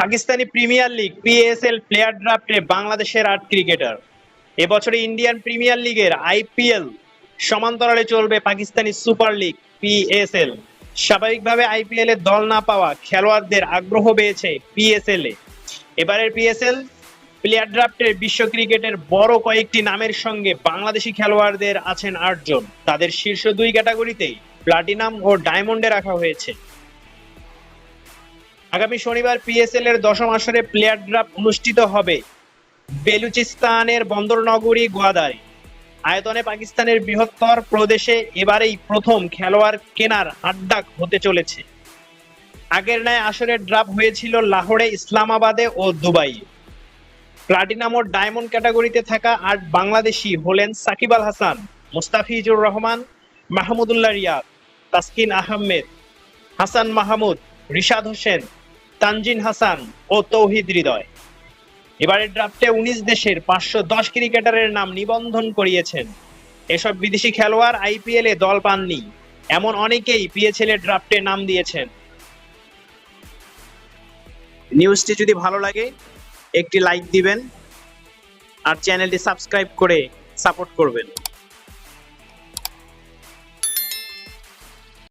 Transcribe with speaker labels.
Speaker 1: Pakistani premier league PSL player ড্রাফটে বাংলাদেশের আট cricketer এবছরে ইন্ডিয়ান প্রিমিয়ার লিগের আইপিএল সমান্তরালে চলবে পাকিস্তানি সুপার লিগ পিএসএল স্বাভাবিকভাবে আইপিএল এর দল না পাওয়া খেলোয়াড়দের আগ্রহ পেয়েছে পিএসএল এ। এবারের পিএসএল প্লেয়ার ড্রাফটের বিশ্ব ক্রিকেটের বড় কয়েকটি নামের সঙ্গে বাংলাদেশি খেলোয়াড়দের আছেন আটজন। তাদের শীর্ষ দুই ক্যাটাগরিতেই প্লাটিনাম ও ডায়মন্ডে রাখা হয়েছে। আগামী শনিবার পিএসএল এর দশম আসরে প্লেয়ার ড্রাফট অনুষ্ঠিত হবে বেলুচিস্তানের বন্দরনগরী গোয়াদারে আয়তনে পাকিস্তানের বৃহত্তর প্রদেশে এবারেই প্রথম খেলোয়াড় কেনার হাড্ডাক হতে চলেছে। আগের ন্যায় আসরের ড্রাফট হয়েছিল লাহোরে, ইসলামাবাদে ও দুবাই প্লাটিনাম ও ডায়মন্ড ক্যাটাগরিতে থাকা আট বাংলাদেশি হলেন সাকিব আল হাসান, মুস্তাফিজুর রহমান, মাহমুদুল্লাহ রিয়াদ, তাসকিন আহমেদ, হাসান মাহমুদ, রিশাদ হোসেন তানজিন হাসান ও তৌহিদ হৃদয়। এবারের ড্রাফটে উনিশ দেশের পাঁচশো দশ ক্রিকেটারের নাম নিবন্ধন করিয়েছেন। এসব বিদেশি খেলোয়াড় আইপিএল এ দল পাননি। এমন অনেকেই পিএসএল এর ড্রাফটে নাম দিয়েছেন। নিউজটি যদি ভালো লাগে, একটি লাইক দিবেন আর চ্যানেলটি সাবস্ক্রাইব করে সাপোর্ট করবেন।